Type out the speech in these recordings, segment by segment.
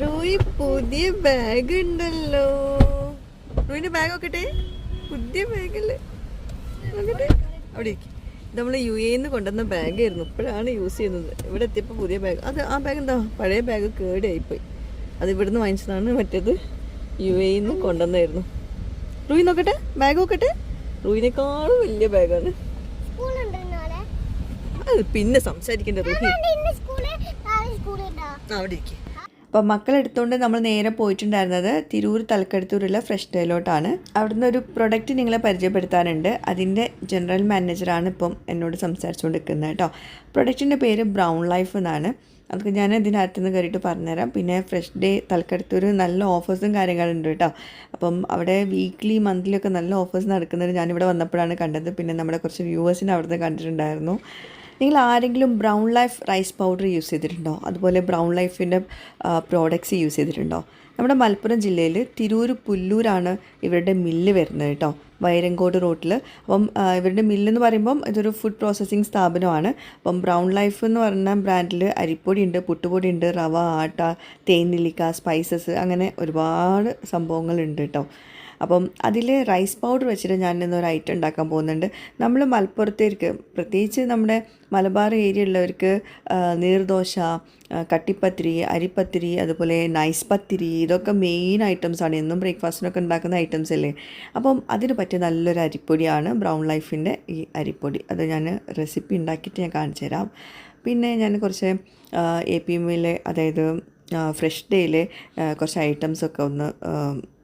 റോയി പുതിയ ബാഗ് ഉണ്ടല്ലോ. റോയിന്റെ ബാഗ് നോക്കട്ടെ? പുതിയ ബാഗല്ലേ നോക്കട്ടെ. അവിടെ നമ്മൾ യു എന്ന് കൊണ്ടുവന്ന ബാഗായിരുന്നു ഇപ്പോഴാണ് യൂസ് ചെയ്യുന്നത്. ഇവിടെ എത്തിയപ്പോൾ പുതിയ ബാഗ് അത് ആ ബാഗ് എന്താ? പഴയ ബാഗ് കേടായിപ്പോയി. അത് ഇവിടുന്ന് വാങ്ങിച്ചതാണ്. മറ്റേത് യു എന്ന് കൊണ്ടുവന്നായിരുന്നു. റൂയി നോക്കട്ടെ. ബാഗ് നോക്കട്ടെ. റൂയിനേക്കാളും വലിയ ബാഗാണ് അത് പിന്നെ സംസാരിക്കേണ്ട റൂഹി അവിടെ ഇരിക്കെ. അപ്പോൾ മക്കളെടുത്തുകൊണ്ട് നമ്മൾ നേരെ പോയിട്ടുണ്ടായിരുന്നത് തിരൂർ തലക്കടുത്തൂരുള്ള ഫ്രഷ് ഡേലോട്ടാണ് അവിടുന്ന് ഒരു പ്രൊഡക്റ്റ് നിങ്ങളെ പരിചയപ്പെടുത്താനുണ്ട്. അതിന്റെ ജനറൽ മാനേജറാണ് ഇപ്പം എന്നോട് സംസാരിച്ചുകൊണ്ടിരിക്കുന്നത് കേട്ടോ. പ്രൊഡക്റ്റിന്റെ പേര് ബ്രൗൺ ലൈഫ് എന്നാണ്. അതൊക്കെ ഞാൻ ഇതിനകത്ത് നിന്ന് കയറിയിട്ട് പറഞ്ഞുതരാം. പിന്നെ ഫ്രഷ് ഡേ തലക്കടുത്തൂർ നല്ല ഓഫേഴ്സും കാര്യങ്ങളുണ്ട് കേട്ടോ. അപ്പം അവിടെ വീക്ക്ലി മന്ത്ലി ഒക്കെ നല്ല ഓഫേഴ്സ് നടക്കുന്നത് ഞാനിവിടെ വന്നപ്പോഴാണ് കണ്ടത്. പിന്നെ നമ്മുടെ കുറച്ച് വ്യൂവേഴ്സിനെ അവിടുന്ന് കണ്ടിട്ടുണ്ടായിരുന്നു. നിങ്ങൾ ആരെങ്കിലും brown life rice powder use ചെയ്തിട്ടുണ്ടോ? അതുപോലെ ബ്രൗൺ ലൈഫിന്റെ പ്രോഡക്റ്റ്സ് യൂസ് ചെയ്തിട്ടുണ്ടോ? നമ്മുടെ മലപ്പുറം ജില്ലയിൽ തിരൂർ പുല്ലൂരാണ് ഇവരുടെ മില്ല് വരുന്നത് കേട്ടോ. വൈരങ്കോട് റോട്ടിൽ അപ്പം ഇവരുടെ മില്ലെന്ന് പറയുമ്പം ഇതൊരു ഫുഡ് പ്രോസസ്സിങ് സ്ഥാപനമാണ്. അപ്പം ബ്രൗൺ ലൈഫ് എന്ന് പറഞ്ഞ ബ്രാൻഡിൽ അരിപ്പൊടി ഉണ്ട് പുട്ടുപൊടി ഉണ്ട് റവ ആട്ട തേനിലിക്ക സ്പൈസസ് അങ്ങനെ ഒരുപാട് സംഭവങ്ങളുണ്ട് കേട്ടോ. അപ്പം അതിൽ റൈസ് പൗഡർ വെച്ചിട്ട് ഞാൻ ഇന്നൊരു ഐറ്റം ഉണ്ടാക്കാൻ പോകുന്നുണ്ട്. നമ്മൾ മലപ്പുറത്തേക്ക് പ്രത്യേകിച്ച് നമ്മുടെ മലബാർ ഏരിയ ഉള്ളവർക്ക് നീർദോശ കട്ടിപ്പത്തിരി അരിപ്പത്തിരി അതുപോലെ നൈസ് പത്തിരി ഇതൊക്കെ മെയിൻ ഐറ്റംസാണ് എന്നും ബ്രേക്ക്ഫാസ്റ്റിനൊക്കെ ഉണ്ടാക്കുന്ന ഐറ്റംസ് അല്ലേ? അപ്പം അതിന് പറ്റിയ നല്ലൊരു അരിപ്പൊടിയാണ് ബ്രൗൺ ലൈഫിന്റെ ഈ അരിപ്പൊടി. അത് ഞാൻ റെസിപ്പി ഉണ്ടാക്കിയിട്ട് ഞാൻ കാണിച്ചു തരാം. പിന്നെ ഞാൻ കുറച്ച് എ പി എമ്മിലെ അതായത് ഫ്രഷ് ഡേയിലെ കുറച്ച് ഐറ്റംസൊക്കെ ഒന്ന്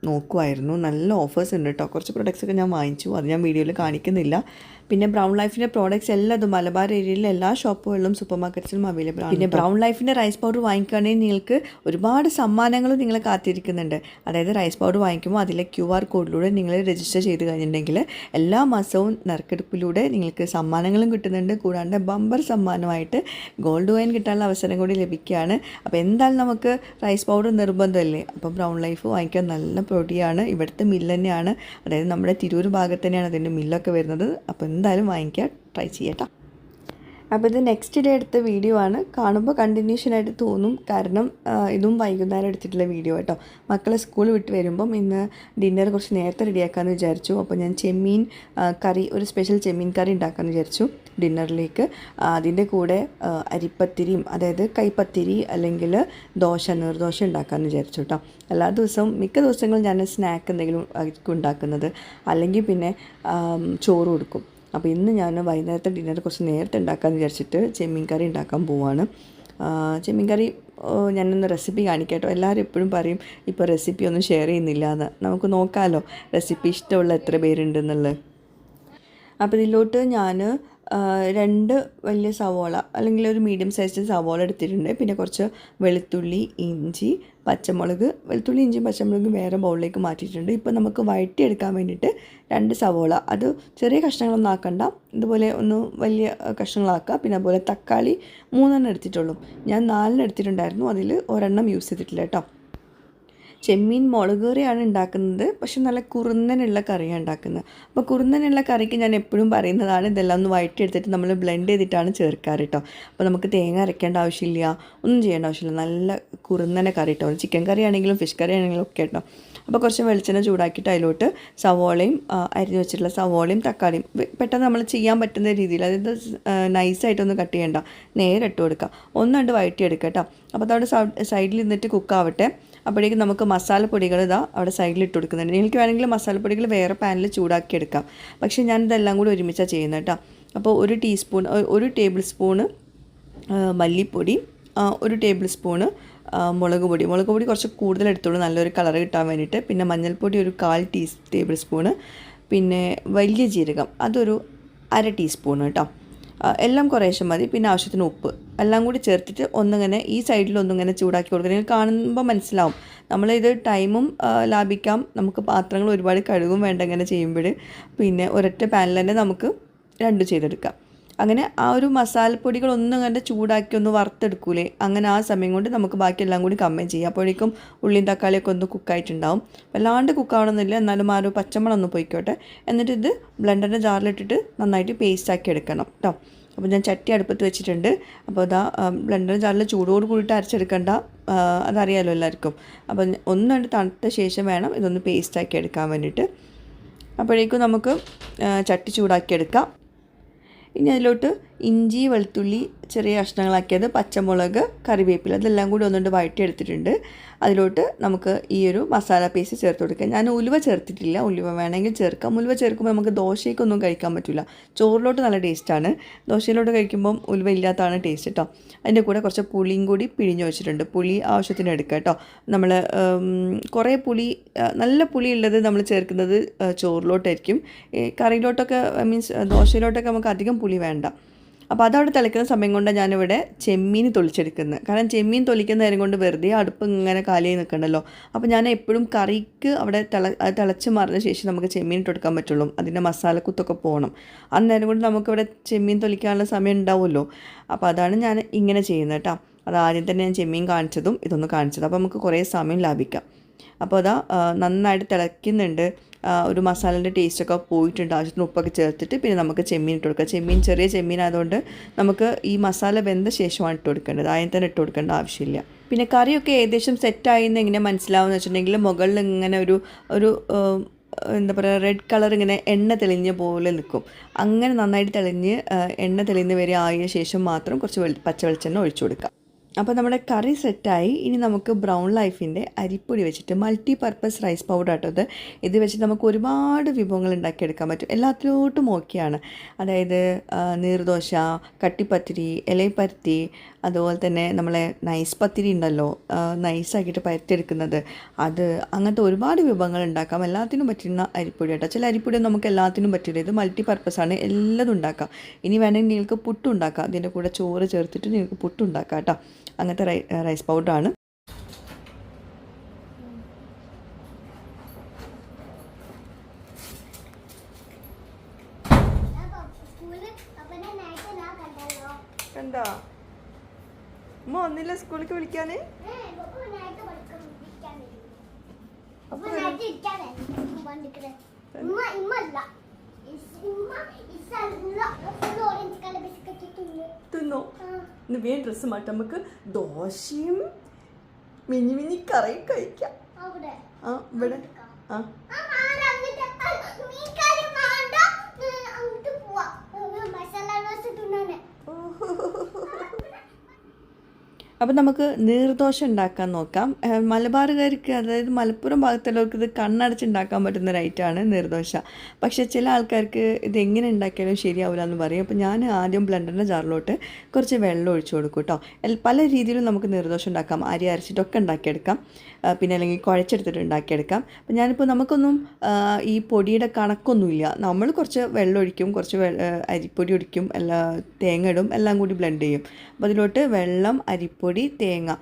നോക്കുമായിരുന്നു നല്ല ഓഫേഴ്സ് ഉണ്ട് കേട്ടോ കുറച്ച് പ്രൊഡക്ട്സ് ഒക്കെ ഞാൻ വാങ്ങിച്ചു. അത് ഞാൻ വീഡിയോയിൽ കാണിക്കുന്നില്ല. പിന്നെ ബ്രൗൺ ലൈഫിന്റെ പ്രോഡക്റ്റ്സ് അതും മലബാർ ഏരിയയിലെ എല്ലാ ഷോപ്പുകളിലും സൂപ്പർ മാർക്കറ്റ്സിലും അവൈലബിൾ ആണ് പിന്നെ ബ്രൗൺ ലൈഫിന്റെ റൈസ് പൗഡർ വാങ്ങിക്കുകയാണെങ്കിൽ നിങ്ങൾക്ക് ഒരുപാട് സമ്മാനങ്ങളും നിങ്ങൾ കാത്തിരിക്കുന്നുണ്ട്. അതായത് റൈസ് പൗഡർ വാങ്ങിക്കുമ്പോൾ അതിലെ ക്യു ആർ കോഡിലൂടെ നിങ്ങൾ രജിസ്റ്റർ ചെയ്ത് കഴിഞ്ഞിട്ടുണ്ടെങ്കിൽ എല്ലാ മാസവും നറുക്കെടുപ്പിലൂടെ നിങ്ങൾക്ക് സമ്മാനങ്ങളും കിട്ടുന്നുണ്ട്. കൂടാണ്ട് ബമ്പർ സമ്മാനമായിട്ട് ഗോൾഡ് കോയിൻ കിട്ടാനുള്ള അവസരം കൂടി ലഭിക്കുകയാണ്. അപ്പോൾ എന്തായാലും നമുക്ക് റൈസ് പൗഡർ നിർബന്ധമല്ലേ? അപ്പോൾ ബ്രൗൺ ലൈഫ് വാങ്ങിക്കാൻ നല്ല പൊടിയാണ്. ഇവിടുത്തെ മില്ല് തന്നെയാണ്. അതായത് നമ്മുടെ തിരൂർ ഭാഗത്ത് തന്നെയാണ് അതിന്റെ മില്ലൊക്കെ വരുന്നത്. അപ്പോൾ എന്തായാലും വാങ്ങിക്കാൻ ട്രൈ ചെയ്യട്ടോ. അപ്പോൾ ഇത് നെക്സ്റ്റ് ഡേ എടുത്ത വീഡിയോ ആണ്. കാണുമ്പോൾ കണ്ടിന്യൂഷൻ ആയിട്ട് തോന്നും. കാരണം ഇതും വൈകുന്നേരം എടുത്തിട്ടുള്ള വീഡിയോ കേട്ടോ മക്കളെ സ്കൂൾ വിട്ട് വരുമ്പം ഇന്ന് ഡിന്നർ കുറച്ച് നേരത്തെ റെഡിയാക്കാമെന്ന് വിചാരിച്ചു. അപ്പോൾ ഞാൻ ചെമ്മീൻ കറി ഒരു സ്പെഷ്യൽ ചെമ്മീൻ കറി ഉണ്ടാക്കാമെന്ന് വിചാരിച്ചു ഡിന്നറിലേക്ക് അതിന്റെ കൂടെ അരിപ്പത്തിരിയും അതായത് കൈപ്പത്തിരി അല്ലെങ്കിൽ ദോശ നീർദോശ ഉണ്ടാക്കാമെന്ന് വിചാരിച്ചു കേട്ടോ എല്ലാ ദിവസവും മിക്ക ദിവസങ്ങളും ഞാൻ സ്നാക്ക് എന്തെങ്കിലും ഉണ്ടാക്കുന്നത്. അല്ലെങ്കിൽ പിന്നെ ചോറ് കൊടുക്കും. അപ്പോൾ ഇന്ന് ഞാൻ വൈകുന്നേരത്തെ ഡിന്നർ കുറച്ച് നേരത്തെ ഉണ്ടാക്കാമെന്ന് വിചാരിച്ചിട്ട് ചെമ്മീൻ കറി ഉണ്ടാക്കാൻ പോവാണ്. ചെമ്മീൻ കറി ഞാനൊന്ന് റെസിപ്പി കാണിക്കാട്ടോ. എല്ലാവരും എപ്പോഴും പറയും ഇപ്പോൾ റെസിപ്പി ഒന്നും ഷെയർ ചെയ്യുന്നില്ല എന്ന് നമുക്ക് നോക്കാമല്ലോ റെസിപ്പി ഇഷ്ടമുള്ള എത്ര പേരുണ്ടെന്നുള്ളത്. അപ്പോൾ ഇതിലോട്ട് ഞാൻ രണ്ട് വലിയ സവോള അല്ലെങ്കിൽ ഒരു മീഡിയം സൈസ് സവോള എടുത്തിട്ടുണ്ട്. പിന്നെ കുറച്ച് വെളുത്തുള്ളി ഇഞ്ചി പച്ചമുളക് വെളുത്തുള്ളി ഇഞ്ചിയും പച്ചമുളകും വേറെ ബൗളിലേക്ക് മാറ്റിയിട്ടുണ്ട്. ഇപ്പോൾ നമുക്ക് വഴറ്റിയെടുക്കാൻ വേണ്ടിയിട്ട് രണ്ട് സവോള. അത് ചെറിയ കഷ്ണങ്ങളൊന്നും ആക്കണ്ട. ഇതുപോലെ ഒന്ന് വലിയ കഷ്ണങ്ങളാക്കുക. പിന്നെ അതുപോലെ തക്കാളി മൂന്നെണ്ണം എടുത്തിട്ടുള്ളൂ. ഞാൻ നാലെണ്ണം എടുത്തിട്ടുണ്ടായിരുന്നു. അതിൽ ഒരെണ്ണം യൂസ് ചെയ്തിട്ടില്ല കേട്ടോ. ചെമ്മീൻ മുളക് കറിയാണ് ഉണ്ടാക്കുന്നത്. പക്ഷെ നല്ല കുറുന്നനുള്ള കറിയാണ് ഉണ്ടാക്കുന്നത്. അപ്പോൾ കുറുന്നനുള്ള കറിക്ക് ഞാൻ എപ്പോഴും പറയുന്നതാണ് ഇതെല്ലാം ഒന്ന് വഴറ്റിയെടുത്തിട്ട് നമ്മൾ ബ്ലെൻഡ് ചെയ്തിട്ടാണ് ചേർക്കാറ് കേട്ടോ അപ്പോൾ നമുക്ക് തേങ്ങ അരയ്ക്കേണ്ട ആവശ്യമില്ല ഒന്നും ചെയ്യേണ്ട ആവശ്യമില്ല. നല്ല കുറുന്നനെ കറി കേട്ടോ ചിക്കൻ കറി ആണെങ്കിലും ഫിഷ് കറി ആണെങ്കിലും ഒക്കെ കേട്ടോ അപ്പോൾ കുറച്ച് വെളിച്ചെണ്ണ ചൂടാക്കിയിട്ട് അതിലോട്ട് സവോളയും അരിഞ്ഞ് വെച്ചിട്ടുള്ള സവോളയും തക്കാളിയും പെട്ടെന്ന് നമ്മൾ ചെയ്യാൻ പറ്റുന്ന രീതിയിൽ അതായത് നൈസായിട്ടൊന്ന് കട്ട് ചെയ്യേണ്ട നേരെ ഇട്ട് കൊടുക്കുക വയറ്റി വഴറ്റിയെടുക്കുക കേട്ടോ അപ്പോൾ അതവിടെ സൈഡിൽ നിന്നിട്ട് കുക്കാവട്ടെ അപ്പോഴേക്കും നമുക്ക് മസാലപ്പൊടികൾ ഇതാ അവിടെ സൈഡിൽ ഇട്ട് കൊടുക്കുന്നുണ്ട്. നിങ്ങൾക്ക് വേണമെങ്കിൽ മസാലപ്പൊടികൾ വേറെ പാനിൽ ചൂടാക്കി എടുക്കാം. പക്ഷേ ഞാൻ ഇതെല്ലാം കൂടി ഒരുമിച്ചാണ് ചെയ്യുന്നത് കേട്ടോ അപ്പോൾ ഒരു ടീസ്പൂൺ ഒരു ടേബിൾ സ്പൂണ് മല്ലിപ്പൊടി ഒരു ടേബിൾ സ്പൂണ് മുളക് പൊടി. മുളക് പൊടി കുറച്ച് കൂടുതൽ എടുത്തോളൂ. നല്ലൊരു കളർ കിട്ടാൻ വേണ്ടിയിട്ട്. പിന്നെ മഞ്ഞൾപ്പൊടി ഒരു കാൽ ടീ ടേബിൾ സ്പൂണ് പിന്നെ വലിയ ജീരകം. അതൊരു അര ടീസ്പൂൺ കേട്ടോ എല്ലാം കുറേശ്ശെ മതി. പിന്നെ ആവശ്യത്തിന് ഉപ്പ്. എല്ലാം കൂടി ചേർത്തിട്ട് ഒന്നിങ്ങനെ ഈ സൈഡിൽ ഒന്നിങ്ങനെ ചൂടാക്കി കൊടുക്കുക നിങ്ങൾ കാണുമ്പോൾ മനസ്സിലാവും. നമ്മളിത് ടൈമും ലാഭിക്കാം. നമുക്ക് പാത്രങ്ങൾ ഒരുപാട് കഴുകും വേണ്ട ഇങ്ങനെ ചെയ്യുമ്പോൾ പിന്നെ ഒരൊറ്റ പാനിൽ തന്നെ നമുക്ക് രണ്ട് ചെയ്തെടുക്കാം. അങ്ങനെ ആ ഒരു മസാലപ്പൊടികൾ ഒന്നും കണ്ട് ചൂടാക്കി ഒന്ന് വറുത്തെടുക്കൂലേ. അങ്ങനെ ആ സമയം കൊണ്ട് നമുക്ക് ബാക്കി എല്ലാം കൂടി കമ്മൻ ചെയ്യാം. അപ്പോഴേക്കും ഉള്ളിയും തക്കാളിയൊക്കെ ഒന്ന് കുക്കായിട്ടുണ്ടാവും വല്ലാണ്ട് കുക്കാവണമെന്നില്ല എന്നാലും ആ ഒരു പച്ചമണം ഒന്ന് പൊയ്ക്കോട്ടെ. എന്നിട്ട് ഇത് ബ്ലെൻഡറിന്റെ ജാറിലിട്ടിട്ട് നന്നായിട്ട് പേസ്റ്റ് ആക്കി എടുക്കണം കേട്ടോ അപ്പോൾ ഞാൻ ചട്ടി അടുപ്പത്ത് വെച്ചിട്ടുണ്ട്. അപ്പോൾ അതാ ബ്ലെൻഡർ ജാറിൽ ചൂടോട് കൂടിയിട്ട് അരച്ചെടുക്കണ്ട. അതറിയാലോ എല്ലാവർക്കും. അപ്പോൾ രണ്ട് തണുത്ത ശേഷം വേണം ഇതൊന്ന് പേസ്റ്റാക്കി എടുക്കാൻ വേണ്ടിയിട്ട്. അപ്പോഴേക്കും നമുക്ക് ചട്ടി ചൂടാക്കി എടുക്കാം. ഇനി അതിലോട്ട് ഇഞ്ചി വെളുത്തുള്ളി ചെറിയ കഷ്ണങ്ങളാക്കിയത് പച്ചമുളക് കറിവേപ്പില അതെല്ലാം കൂടി ഒന്നുകൊണ്ട് വഴറ്റിയെടുത്തിട്ടുണ്ട്. അതിലോട്ട് നമുക്ക് ഈ ഒരു മസാല പേസ്റ്റ് ചേർത്ത് കൊടുക്കാം. ഞാൻ ഉലുവ ചേർത്തിട്ടില്ല. ഉലുവ വേണമെങ്കിൽ ചേർക്കാം. ഉലുവ ചേർക്കുമ്പോൾ നമുക്ക് ദോശയ്ക്കൊന്നും കഴിക്കാൻ പറ്റില്ല. ചോറിലോട്ട് നല്ല ടേസ്റ്റാണ് ദോശയിലോട്ട് കഴിക്കുമ്പം ഉലുവ ഇല്ലാത്തതാണ് ടേസ്റ്റ് കേട്ടോ അതിന്റെ കൂടെ കുറച്ച് പുളിയും കൂടി പിഴിഞ്ഞ് വെച്ചിട്ടുണ്ട്. പുളി ആവശ്യത്തിന് എടുക്കുക കേട്ടോ. നമ്മൾ കുറേ പുളി നല്ല പുളി ഉള്ളത് നമ്മൾ ചേർക്കുന്നത് ചോറിലോട്ടായിരിക്കും. കറിയിലോട്ടൊക്കെ മീൻസ് ദോശയിലോട്ടൊക്കെ നമുക്ക് അധികം പുളി വേണ്ട. അപ്പോൾ അതവിടെ തിളയ്ക്കുന്ന സമയം കൊണ്ട് ഞാനിവിടെ ചെമ്മീൻ തൊളിച്ചെടുക്കുന്നത് കാരണം ചെമ്മീൻ തൊളിക്കുന്ന നേരം കൊണ്ട് വെറുതെ അടുപ്പ് ഇങ്ങനെ കാലിയായി നിൽക്കണ്ടല്ലോ. അപ്പോൾ ഞാൻ എപ്പോഴും കറിക്ക് അവിടെ തിള തിളച്ച് മറിഞ്ഞ ശേഷം നമുക്ക് ചെമ്മീൻ ഇട്ടെടുക്കാൻ പറ്റുള്ളൂ. അതിന്റെ മസാലക്കുത്തൊക്കെ പോകണം അന്നേരം കൊണ്ട് നമുക്കിവിടെ ചെമ്മീൻ തൊലിക്കാനുള്ള സമയം ഉണ്ടാവുമല്ലോ. അപ്പോൾ അതാണ് ഞാൻ ഇങ്ങനെ ചെയ്യുന്നത് കേട്ടോ. അത് ആദ്യം തന്നെ ഞാൻ ചെമ്മീൻ കാണിച്ചതും ഇതൊന്ന് കാണിച്ചതും. അപ്പോൾ നമുക്ക് കുറേ സമയം ലാഭിക്കാം. അപ്പോൾ അതാ നന്നായിട്ട് തിളയ്ക്കുന്നുണ്ട്. ഒരു മസാലേന്റെ ടേസ്റ്റൊക്കെ പോയിട്ടുണ്ട്. ആവശ്യത്തിന് ഉപ്പൊക്കെ ചേർത്തിട്ട് പിന്നെ നമുക്ക് ചെമ്മീൻ ഇട്ട് കൊടുക്കാം. ചെമ്മീൻ ചെറിയ ചെമ്മീൻ ആയതുകൊണ്ട് നമുക്ക് ഈ മസാല വെന്ത ശേഷമാണ് ഇട്ട് കൊടുക്കേണ്ടത്. ആദ്യം തന്നെ ഇട്ട് കൊടുക്കേണ്ട ആവശ്യമില്ല. പിന്നെ കറിയൊക്കെ ഏകദേശം സെറ്റായി എന്ന് എങ്ങനെ മനസ്സിലാവുമെന്ന് വെച്ചിട്ടുണ്ടെങ്കിൽ മുകളിൽ ഇങ്ങനെ ഒരു ഒരു എന്താ പറയുക റെഡ് കളർ ഇങ്ങനെ എണ്ണ തെളിഞ്ഞ പോലെ നിൽക്കും. അങ്ങനെ നന്നായിട്ട് തെളിഞ്ഞ് എണ്ണ തെളിഞ്ഞ് വരെ ആയ ശേഷം മാത്രം കുറച്ച് വെളി പച്ച വെളിച്ചെണ്ണ ഒഴിച്ചു കൊടുക്കാം. അപ്പോൾ നമ്മുടെ കറി സെറ്റായി. ഇനി നമുക്ക് ബ്രൗൺ ലൈഫിന്റെ അരിപ്പൊടി വെച്ചിട്ട് മൾട്ടി പർപ്പസ് റൈസ് പൗഡർ ആട്ടോ ഇത്. ഇത് വെച്ച് നമുക്ക് ഒരുപാട് വിഭവങ്ങൾ ഉണ്ടാക്കിയെടുക്കാൻ പറ്റും. എല്ലാത്തിലോട്ടും ഓക്കെയാണ് അതായത് നീർദോശ കട്ടിപ്പത്തിരി ഇലയപ്പരുത്തി അതുപോലെ തന്നെ നമ്മളെ നൈസ് പത്തിരി ഉണ്ടല്ലോ നൈസാക്കിയിട്ട് പരത്തിയെടുക്കുന്നത്. അത് അങ്ങനത്തെ ഒരുപാട് വിഭവങ്ങൾ ഉണ്ടാക്കാം. എല്ലാത്തിനും പറ്റുന്ന അരിപ്പൊടി ആട്ടോ ചില അരിപ്പൊടി നമുക്ക് എല്ലാത്തിനും പറ്റില്ല. ഇത് മൾട്ടി പർപ്പസാണ് എല്ലാം ഉണ്ടാക്കാം. ഇനി വേണമെങ്കിൽ നിങ്ങൾക്ക് പുട്ടുണ്ടാക്കാം അതിന്റെ കൂടെ ചോറ് ചേർത്തിട്ട് നിങ്ങൾക്ക് പുട്ടുണ്ടാക്കാം കേട്ടോ. അങ്ങനത്തെ റൈസ് പൗഡറാണ്. കണ്ടോ? അമ്മ ഒന്നില്ല സ്കൂളിലേക്ക് വിളിക്കാന് അപ്പൊ തിന്നു? ഇന്ന് വേഗം ഡ്രസ്സ് മാറ്റാം. നമുക്ക് ദോശയും മിനി മിനി കറിയും കഴിക്കാം. ആ ഇവിടെ. ആ ആ മാറ അങ്ങോട്ട് ആ, മീൻ കറി വേണ്ട ഏ, അങ്ങോട്ട് പോവാ ഏ, മസാല ദോശ തിന്നാനേ അപ്പോൾ നമുക്ക് നീർദോശ ഉണ്ടാക്കാൻ നോക്കാം. മലബാറുകാർക്ക് അതായത് മലപ്പുറം ഭാഗത്തുള്ളവർക്ക് ഇത് കണ്ണടച്ച് ഉണ്ടാക്കാൻ പറ്റുന്ന ഒരു ഐറ്റമാണ് നീർദോശ. പക്ഷെ ചില ആൾക്കാർക്ക് ഇത് എങ്ങനെ ഉണ്ടാക്കിയാലും ശരിയാവില്ല എന്ന് പറയും. അപ്പോൾ ഞാൻ ആദ്യം ബ്ലെൻഡറിന്റെ ജാറിലോട്ട് കുറച്ച് വെള്ളം ഒഴിച്ചു കൊടുക്കും കേട്ടോ പല രീതിയിലും നമുക്ക് നീർദോശ ഉണ്ടാക്കാം. അരി അരച്ചിട്ടൊക്കെ ഉണ്ടാക്കിയെടുക്കാം. പിന്നെ അല്ലെങ്കിൽ കുഴച്ചെടുത്തിട്ട് ഉണ്ടാക്കിയെടുക്കാം. അപ്പം ഞാനിപ്പോൾ നമുക്കൊന്നും ഈ പൊടിയുടെ കണക്കൊന്നുമില്ല. നമ്മൾ കുറച്ച് വെള്ളം ഒഴിക്കും കുറച്ച് അരിപ്പൊടി ഒഴിക്കും എല്ലാ തേങ്ങ ഇടും എല്ലാം കൂടി ബ്ലെൻഡ് ചെയ്യും. അപ്പോൾ അതിലോട്ട് വെള്ളം അരിപ്പൊടി തേങ്ങ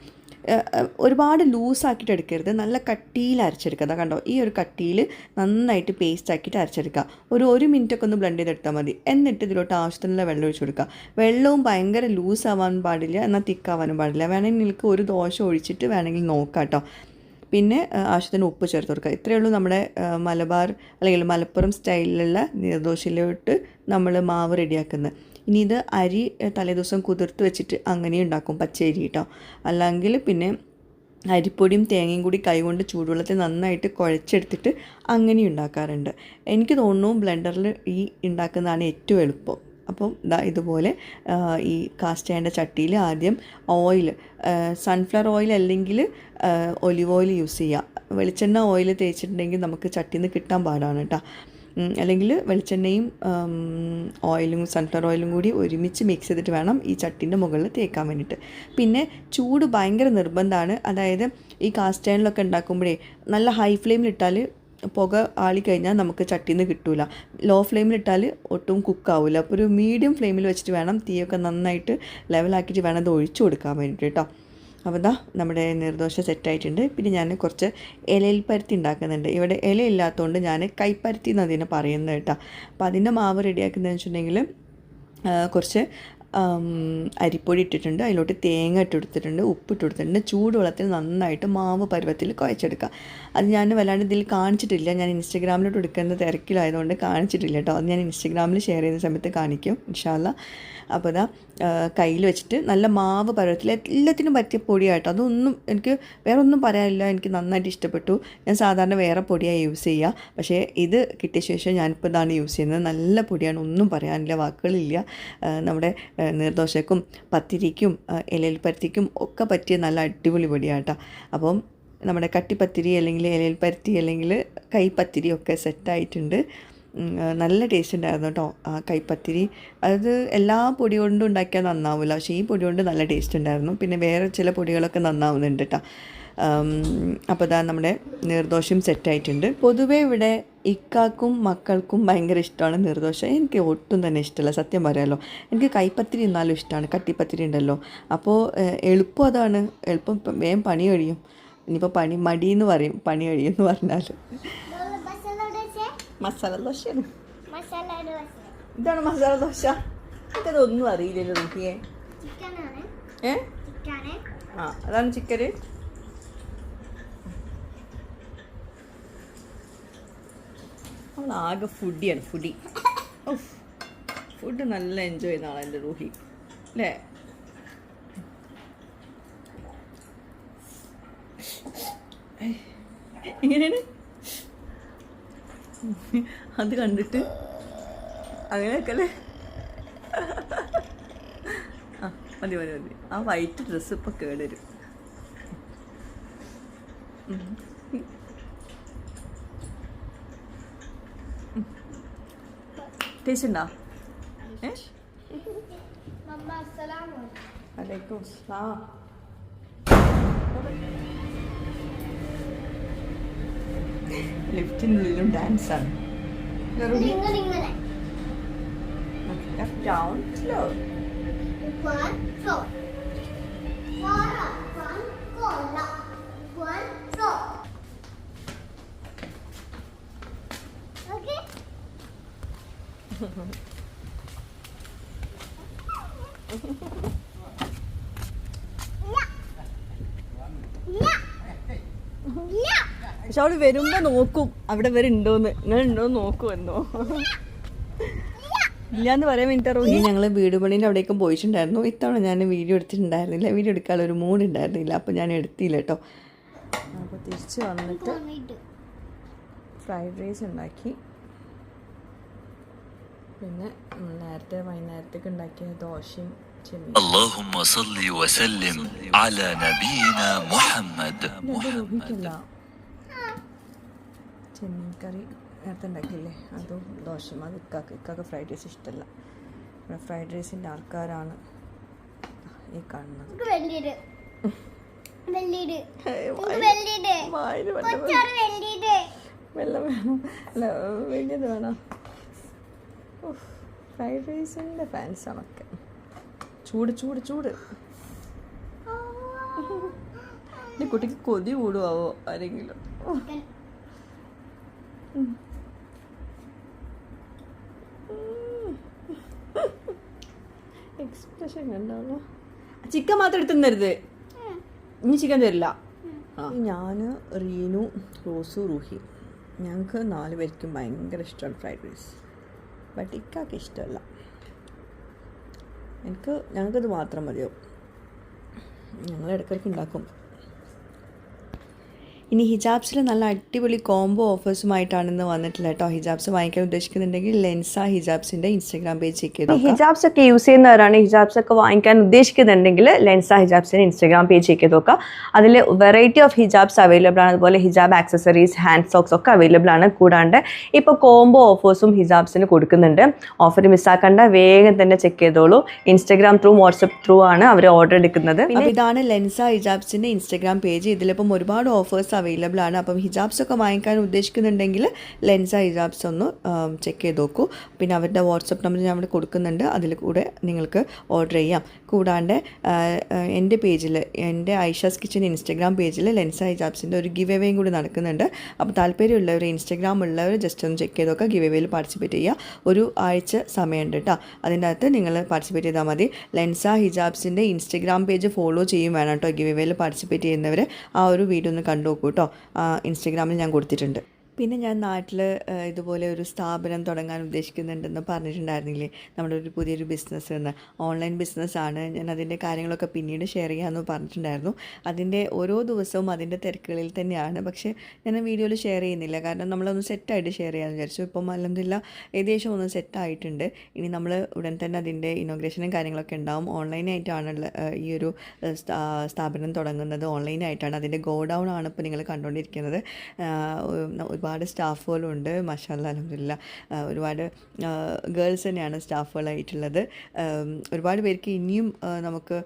ഒരുപാട് ലൂസാക്കിയിട്ട് എടുക്കരുത്. നല്ല കട്ടിയിൽ അരച്ചെടുക്കുക. അതാ കണ്ടോ? ഈ ഒരു കട്ടിയിൽ നന്നായിട്ട് പേസ്റ്റ് ആക്കിയിട്ട് അരച്ചെടുക്കുക. ഒരു ഒരു മിനിറ്റ് ഒക്കെ ഒന്ന് ബ്ലെൻഡ് ചെയ്തെടുത്താൽ മതി. എന്നിട്ട് ഇതിലോട്ട് ആവശ്യത്തിനുള്ള വെള്ളം ഒഴിച്ചു കൊടുക്കുക. വെള്ളവും ഭയങ്കര ലൂസ് ആവാൻ പാടില്ല. എന്നാൽ തിക്കാവാനും പാടില്ല. വേണമെങ്കിൽ നിങ്ങൾക്ക് ഒരു ദോശ ഒഴിച്ചിട്ട് വേണമെങ്കിൽ നോക്കാം കേട്ടോ. പിന്നെ ആവശ്യത്തിന് ഉപ്പ് ചേർത്ത് കൊടുക്കുക. ഇത്രയേ ഉള്ളൂ നമ്മുടെ മലബാർ അല്ലെങ്കിൽ മലപ്പുറം സ്റ്റൈലിലുള്ള നീർദോശയിലോട്ട് നമ്മൾ മാവ് റെഡിയാക്കുന്നത്. ഇനി ഇത് അരി തലേദിവസം കുതിർത്ത് വെച്ചിട്ട് അങ്ങനെ ഉണ്ടാക്കും പച്ചരി കേട്ടോ. അല്ലെങ്കിൽ പിന്നെ അരിപ്പൊടിയും തേങ്ങയും കൂടി കൈകൊണ്ട് ചൂടുവെള്ളത്തിൽ നന്നായിട്ട് കുഴച്ചെടുത്തിട്ട് അങ്ങനെ ഉണ്ടാക്കാറുണ്ട്. എനിക്ക് തോന്നുന്നു ബ്ലെൻഡറിൽ ഈ ഉണ്ടാക്കുന്നതാണ് ഏറ്റവും എളുപ്പം. അപ്പം ദാ ഇതുപോലെ ഈ കാസ്റ്റ് ചെയ്യേണ്ട ചട്ടിയിൽ ആദ്യം ഓയിൽ സൺഫ്ലവർ ഓയിൽ അല്ലെങ്കിൽ ഒലിവ് ഓയിൽ യൂസ് ചെയ്യുക വെളിച്ചെണ്ണ ഓയിൽ തേച്ചിട്ടുണ്ടെങ്കിൽ നമുക്ക് ചട്ടിയിൽ നിന്ന് കിട്ടാൻ പാടാണ് കേട്ടോ അല്ലെങ്കിൽ വെളിച്ചെണ്ണയും ഓയിലും സൺഫ്ലവർ ഓയിലും കൂടി ഒരുമിച്ച് മിക്സ് ചെയ്തിട്ട് വേണം ഈ ചട്ടിന്റെ മുകളിൽ തേക്കാൻ വേണ്ടിയിട്ട് പിന്നെ ചൂട് ഭയങ്കര നിർബന്ധമാണ് അതായത് ഈ കാസ്റ്റ് അയണിലൊക്കെ ഉണ്ടാക്കുമ്പോഴേ നല്ല ഹൈ ഫ്ലെയിമിലിട്ടാൽ പുക ആളിക്കഴിഞ്ഞാൽ നമുക്ക് ചട്ടിയിൽ നിന്ന് കിട്ടൂല. ലോ ഫ്ലെയിമിലിട്ടാൽ ഒട്ടും കുക്കാവില്ല അപ്പോൾ ഒരു മീഡിയം ഫ്ലെയിമിൽ വെച്ചിട്ട് വേണം തീയൊക്കെ നന്നായിട്ട് ലെവലാക്കിയിട്ട് വേണം അത് ഒഴിച്ചു കൊടുക്കാൻ വേണ്ടിയിട്ട് കേട്ടോ അപ്പോൾ ദാ നമ്മുടെ നിർദോശ സെറ്റായിട്ടുണ്ട്. പിന്നെ ഞാൻ കുറച്ച് ഇലയിൽ പരുത്തി ഉണ്ടാക്കുന്നുണ്ട്. ഇവിടെ ഇല ഇല്ലാത്തതുകൊണ്ട് ഞാൻ കൈപ്പരുത്തി എന്ന് അതിനെ പറയുന്നത് കേട്ടോ. അപ്പോൾ അതിന്റെ മാവ് റെഡിയാക്കുന്നതെന്ന് വെച്ചിട്ടുണ്ടെങ്കിൽ കുറച്ച് അരിപ്പൊടി ഇട്ടിട്ടുണ്ട്. അതിലോട്ട് തേങ്ങ ഇട്ട് കൊടുത്തിട്ടുണ്ട്. ഉപ്പ് ഇട്ട് കൊടുത്തിട്ടുണ്ട്. ചൂടുവെള്ളത്തിൽ നന്നായിട്ട് മാവ് പരുവത്തിൽ കുഴച്ചെടുക്കുക. അത് ഞാൻ വല്ലാണ്ട് ഇതിൽ കാണിച്ചിട്ടില്ല. ഞാൻ ഇൻസ്റ്റഗ്രാമിലോട്ട് എടുക്കുന്ന തിരക്കിലായതുകൊണ്ട് കാണിച്ചിട്ടില്ല കേട്ടോ. അത് ഞാൻ ഇൻസ്റ്റഗ്രാമിൽ ഷെയർ ചെയ്യുന്ന സമയത്ത് കാണിക്കും ഇൻഷാല്ല അപ്പോൾ ഇതാ കയ്യിൽ വെച്ചിട്ട് നല്ല മാവ് പരുവത്തിൽ എല്ലാത്തിനും പറ്റിയ പൊടിയായിട്ടോ അതൊന്നും എനിക്ക് വേറെ ഒന്നും പറയാനില്ല. എനിക്ക് നന്നായിട്ട് ഇഷ്ടപ്പെട്ടു. ഞാൻ സാധാരണ വേറെ പൊടിയാണ് യൂസ് ചെയ്യുക പക്ഷേ ഇത് കിട്ടിയ ശേഷം ഞാനിപ്പോൾ ഇതാണ് യൂസ് ചെയ്യുന്നത്. നല്ല പൊടിയാണ്. ഒന്നും പറയാനില്ല. വാക്കുകളില്ല. നമ്മുടെ ആ, നീർദോശക്കും പത്തിരിക്കും ഇലയിൽ പരുത്തിക്കും ഒക്കെ പറ്റിയ നല്ല അടിപൊളി പൊടിയാട്ടോ. അപ്പം നമ്മുടെ കട്ടിപ്പത്തിരി അല്ലെങ്കിൽ ഇലയിൽ പരുത്തി അല്ലെങ്കിൽ കൈപ്പത്തിരി ഒക്കെ സെറ്റായിട്ടുണ്ട് നല്ല ടേസ്റ്റ് ഉണ്ടായിരുന്നു കേട്ടോ ആ കൈപ്പത്തിരി. അത് എല്ലാ പൊടി കൊണ്ടും ഉണ്ടാക്കിയാൽ നന്നാവില്ല പക്ഷേ ഈ പൊടി കൊണ്ട് നല്ല ടേസ്റ്റ് ഉണ്ടായിരുന്നു. പിന്നെ വേറെ ചില പൊടികളൊക്കെ നന്നാവുന്നുണ്ട് കേട്ടോ അപ്പോൾ ഇതാ നമ്മുടെ നിർദോഷം സെറ്റായിട്ടുണ്ട്. പൊതുവേ ഇവിടെ ഇക്കാക്കും മക്കൾക്കും ഭയങ്കര ഇഷ്ടമാണ് നീർദോശ എനിക്ക് ഒട്ടും തന്നെ ഇഷ്ടമല്ല സത്യം പറയാമല്ലോ എനിക്ക് കൈപ്പത്തിരി എന്നാലും ഇഷ്ടമാണ് കട്ടിപ്പത്തിരി ഉണ്ടല്ലോ. അപ്പോൾ എളുപ്പം അതാണ്. എളുപ്പം വേഗം പണി കഴിയും. ഇനിയിപ്പോൾ പണി മടി എന്ന് പറയും പണി കഴിയും എന്ന് പറഞ്ഞാൽ മസാല ദോശ ഇതാണ് മസാല ദോശ. എനിക്കതൊന്നും അറിയില്ലല്ലോ നോക്കിയേ. ഏ? ആ അതാണ് ചിക്കന്. അവൾ ആകെ ഫുഡിയാണ് ഫുഡി. ഫുഡ് നല്ല എൻജോയ് ചെയ്യുന്ന ആളാണ് എന്റെ റൂഹി. അല്ലേ? എങ്ങനെയാണ്? അത് കണ്ടിട്ട് അങ്ങനെയൊക്കെ അല്ലേ? ആ മതി മതി മതി. ആ വൈറ്റ് ഡ്രസ്സ് ഇപ്പം കേടരും ടേസ്റ്റ് ഉണ്ടോ വലൈക്കും അസ്സലാം. ലിഫ്റ്റിനുള്ളിലും ഡാൻസാണ് ഇങ്ങനെ ഇങ്ങനെ ഡൗൺ സ്ലോ One, പക്ഷെ അവൾ വരുമ്പോ നോക്കും. അവിടെ വരെ ഉണ്ടോന്ന്. നിങ്ങൾ ഉണ്ടോന്ന് നോക്കുമെന്നോ ഇല്ലാന്ന് പറയാൻ വേണ്ടിട്ട് ഞങ്ങൾ വീട് പണീന്റെ അവിടേക്കും പോയിട്ടുണ്ടായിരുന്നു ഇത്തവണ ഞാൻ വീഡിയോ എടുത്തിട്ടുണ്ടായിരുന്നില്ല. വീഡിയോ എടുക്കാനുള്ള ഒരു മൂഡ് ഉണ്ടായിരുന്നില്ല. അപ്പോൾ ഞാൻ എടുത്തില്ല കേട്ടോ. അപ്പോൾ തിരിച്ചു വന്നിട്ട് ഫ്രൈഡ് റൈസ് ഉണ്ടാക്കി. പിന്നെ നേരത്തെ വൈകുന്നേരത്തേക്ക് ഉണ്ടാക്കിയ ദോശയും ചെമ്മീൻ اللهم صل وسلم على نبينا محمد ഊഹിക്കല്ല ചെമ്മീൻ കറി നേരത്തെ ഉണ്ടാക്കിയില്ലേ അതും ദോശയും അത് ഇക്കാക്ക് ഇക്കാക്ക് ഫ്രൈഡ് റൈസ് ഇഷ്ടമല്ല ഇവിടെ ഫ്രൈഡ് റൈസിൻ്റെ ആൾക്കാരാണ് ഈ കാണുന്നത് ഇത് വലിയത്. വലിയത്. ഏയ് ഇത് വായില് വലിയത്. വായില് വെള്ളം കൊച്ചാറ് വലിയത്. വെള്ളം വേണം അല്ല വലിയത് വേണം ഫ്രൈഡ് റൈസിന്റെ ഫാൻസാണൊക്കെ ചൂട് ചൂട് ചൂട്. എന്റെ കുട്ടിക്ക് കൊതി കൂടുവോ ആരെങ്കിലും? എക്സ്പ്രഷൻ കണ്ടാവോ ചിക്കൻ മാത്രം എടുത്തു തരരുത് ഇനി ചിക്കൻ തരില്ല. ഞാൻ റീനു റോസു റൂഹി. ഞങ്ങൾക്ക് നാല് പേർക്കും ഭയങ്കര ഇഷ്ടമാണ് ഫ്രൈഡ് റൈസ് ബട്ട് ഇക്കാക്ക് ഇഷ്ടമല്ല. എനിക്ക് ഞങ്ങൾക്കത് മാത്രം മതിയോ ഞങ്ങൾ ഇടയ്ക്കിടയ്ക്ക് ഉണ്ടാക്കും. ഇനി ഹിജാബ്സിൽ നല്ല അടിപൊളി കോംബോ ഓഫേഴ്സുമായിട്ടാണ് ഇന്ന് വന്നിട്ടില്ല കേട്ടോ. ഹിജാബ്സ് വാങ്ങിക്കാൻ ഉദ്ദേശിക്കുന്നുണ്ടെങ്കിൽ ലെൻസ ഹിജാബ്സിന്റെ ഇൻസ്റ്റാഗ്രാം പേജ് ചെക്ക് ചെയ്തു ഹിജാബ്സ് ഒക്കെ യൂസ് ചെയ്യുന്നവരാണ് ഹിജാബ്സ് ഒക്കെ വാങ്ങിക്കാൻ ഉദ്ദേശിക്കുന്നുണ്ടെങ്കിൽ ലെൻസ ഹിജാബ്സിന്റെ ഇൻസ്റ്റാഗ്രാം പേജ് ചെക്ക് ചെയ്ത് നോക്കുക അതിൽ വെറൈറ്റി ഓഫ് ഹിജാബ്സ് അവൈലബിൾ ആണ്. അതുപോലെ ഹിജാബ് ആക്സസറീസ് ഹാൻഡ് സോക്സ് ഒക്കെ അവൈലബിൾ ആണ്. കൂടാണ്ട് ഇപ്പോൾ കോംബോ ഓഫേഴ്സും ഹിജാബ്സിന് കൊടുക്കുന്നുണ്ട്. ഓഫർ മിസ്സാക്കണ്ട വേഗം തന്നെ ചെക്ക് ചെയ്തോളൂ. ഇൻസ്റ്റാഗ്രാം ത്രൂ വാട്സപ്പ് ത്രൂ ആണ് അവർ ഓർഡർ എടുക്കുന്നത്. ഇതാണ് ലെൻസ ഹിജാബ്സിന്റെ ഇൻസ്റ്റാഗ്രാം പേജ് ഇതിലിപ്പം ഒരുപാട് ഓഫേഴ്സ് അവൈലബിൾ ആണ്. അപ്പം ഹിജാബ്സ് ഒക്കെ വാങ്ങിക്കാൻ ഉദ്ദേശിക്കുന്നുണ്ടെങ്കിൽ ലെൻസ ഹിജാബ്സ് ഒന്ന് ചെക്ക് ചെയ്ത് നോക്കൂ. പിന്നെ അവരുടെ വാട്സപ്പ് നമ്പർ ഞാൻ അവിടെ കൊടുക്കുന്നുണ്ട്. അതിൽ കൂടെ നിങ്ങൾക്ക് ഓർഡർ ചെയ്യാം. കൂടാണ്ട് എന്റെ പേജിൽ എന്റെ ഐഷാസ് കിച്ചൻ ഇൻസ്റ്റഗ്രാം പേജിൽ ലെൻസ ഹിജാബ്സിന്റെ ഒരു ഗിവ് എവേയും കൂടി നടക്കുന്നുണ്ട്. അപ്പോൾ താല്പര്യമുള്ളവർ ഇൻസ്റ്റഗ്രാം ഉള്ളവർ ജസ്റ്റ് ഒന്ന് ചെക്ക് ചെയ്ത് നോക്കുക. ഗിവ് എവേയിൽ പാർട്ടിസിപ്പേറ്റ് ചെയ്യുക. ഒരു ആഴ്ച സമയമുണ്ട് കേട്ടോ അതിന്റെ അകത്ത് നിങ്ങൾ പാർട്ടിസിപ്പേറ്റ് ചെയ്താൽ മതി. ലെൻസ ഹിജാബ്സിന്റെ ഇൻസ്റ്റഗ്രാം പേജ് ഫോളോ ചെയ്യും വേണം കേട്ടോ ഗിവ് എവേയിൽ പാർട്ടിസിപ്പേറ്റ് ചെയ്യുന്നവർ ആ ഒരു വീഡിയോ ഒന്ന് കണ്ടു നോക്കൂ കേട്ടോ. ഇൻസ്റ്റഗ്രാമിൽ ഞാൻ കൊടുത്തിട്ടുണ്ട്. പിന്നെ ഞാൻ നാട്ടിൽ ഇതുപോലെ ഒരു സ്ഥാപനം തുടങ്ങാൻ ഉദ്ദേശിക്കുന്നുണ്ടെന്ന് പറഞ്ഞിട്ടുണ്ടായിരുന്നില്ലേ? നമ്മുടെ ഒരു പുതിയൊരു ബിസിനസ് എന്ന്. ഓൺലൈൻ ബിസിനസ്സാണ്. ഞാൻ അതിന്റെ കാര്യങ്ങളൊക്കെ പിന്നീട് ഷെയർ ചെയ്യാമെന്ന് പറഞ്ഞിട്ടുണ്ടായിരുന്നു. അതിന്റെ ഓരോ ദിവസവും അതിന്റെ തിരക്കുകളിൽ തന്നെയാണ്. പക്ഷേ ഞാൻ വീഡിയോയിൽ ഷെയർ ചെയ്യുന്നില്ല. കാരണം നമ്മളൊന്ന് സെറ്റായിട്ട് ഷെയർ ചെയ്യാമെന്ന് വിചാരിച്ചു. ഇപ്പം അല്ലെന്നില്ല ഏകദേശം ഒന്ന് സെറ്റായിട്ടുണ്ട്. ഇനി നമ്മൾ ഉടൻ തന്നെ അതിന്റെ ഇനോഗ്രേഷനും കാര്യങ്ങളൊക്കെ ഉണ്ടാവും. ഓൺലൈനായിട്ടാണ് ഈ ഒരു സ്ഥാപനം തുടങ്ങുന്നത്. ഓൺലൈനായിട്ടാണ്. അതിന്റെ ഗോഡൗൺ ആണ് ഇപ്പോൾ നിങ്ങൾ കണ്ടുകൊണ്ടിരിക്കുന്നത്. ഒരുപാട് സ്റ്റാഫുകളുണ്ട്. മഷാല്ല അലഹമില്ല ഒരുപാട് ഗേൾസ് തന്നെയാണ് സ്റ്റാഫുകളായിട്ടുള്ളത്. ഒരുപാട് പേർക്ക് ഇനിയും നമുക്ക്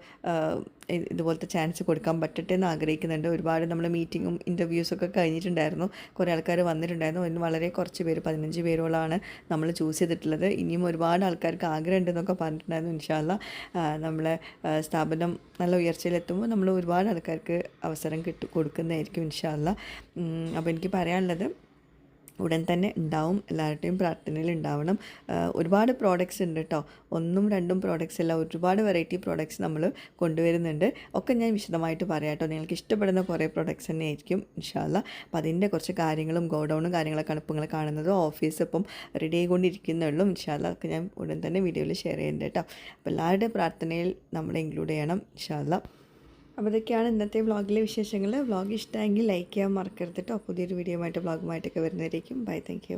ഇതുപോലത്തെ ചാൻസ് കൊടുക്കാൻ പറ്റട്ടെ എന്ന് ആഗ്രഹിക്കുന്നുണ്ട്. ഒരുപാട് നമ്മൾ മീറ്റിങ്ങും ഇന്റർവ്യൂസൊക്കെ കഴിഞ്ഞിട്ടുണ്ടായിരുന്നു. കുറേ ആൾക്കാർ വന്നിട്ടുണ്ടായിരുന്നു. ഇന്ന് വളരെ കുറച്ച് പേര് പതിനഞ്ച് പേരോളാണ് നമ്മൾ ചൂസ് ചെയ്തിട്ടുള്ളത്. ഇനിയും ഒരുപാട് ആൾക്കാർക്ക് ആഗ്രഹം ഉണ്ടെന്നൊക്കെ പറഞ്ഞിട്ടുണ്ടായിരുന്നു ഇൻഷാല്ല നമ്മളെ സ്ഥാപനം നല്ല ഉയർച്ചയിലെത്തുമ്പോൾ നമ്മൾ ഒരുപാട് ആൾക്കാർക്ക് അവസരം കിട്ടു കൊടുക്കുന്നതായിരിക്കും ഇൻഷാല്ല അപ്പോൾ എനിക്ക് പറയാനുള്ളത് ഉടൻ തന്നെ ഉണ്ടാവും. എല്ലാവരുടെയും പ്രാർത്ഥനയിൽ ഉണ്ടാവണം. ഒരുപാട് പ്രോഡക്റ്റ്സ് ഉണ്ട് കേട്ടോ ഒന്നും രണ്ടും പ്രോഡക്റ്റ്സ് അല്ല ഒരുപാട് വെറൈറ്റി പ്രോഡക്റ്റ്സ് നമ്മൾ കൊണ്ടുവരുന്നുണ്ട്. ഒക്കെ ഞാൻ വിശദമായിട്ട് പറയാം കേട്ടോ നിങ്ങൾക്ക് ഇഷ്ടപ്പെടുന്ന കുറേ പ്രോഡക്റ്റ്സ് തന്നെ ആയിരിക്കും ഇൻഷാല്ല അപ്പോൾ അതിന്റെ കുറച്ച് കാര്യങ്ങളും ഗോഡൗണും കാര്യങ്ങളൊക്കെ അണുപ്പങ്ങൾ കാണുന്നത്. ഓഫീസ് ഇപ്പം റെഡി ആയിക്കൊണ്ടിരിക്കുന്നേ ഉള്ളൂ ഇൻഷാല്ല ഒക്കെ ഞാൻ ഉടൻ തന്നെ വീഡിയോയിൽ ഷെയർ ചെയ്യുന്നുണ്ട് കേട്ടോ അപ്പോൾ എല്ലാവരുടെയും പ്രാർത്ഥനയിൽ നമ്മൾ ഇൻക്ലൂഡ് ചെയ്യണം ഇൻഷാല്ല അപ്പോൾ ഇതൊക്കെയാണ് ഇന്നത്തെ വ്ളോഗിലെ വിശേഷങ്ങൾ. വ്ളോഗ് ഇഷ്ടമെങ്കിൽ ലൈക്ക് ചെയ്യാൻ മറക്കരുത് കേട്ടോ. പുതിയൊരു വീഡിയോ ആയിട്ട് വ്ളോഗുമായിട്ടൊക്കെ വരുന്നതായിരിക്കും ബൈ താങ്ക്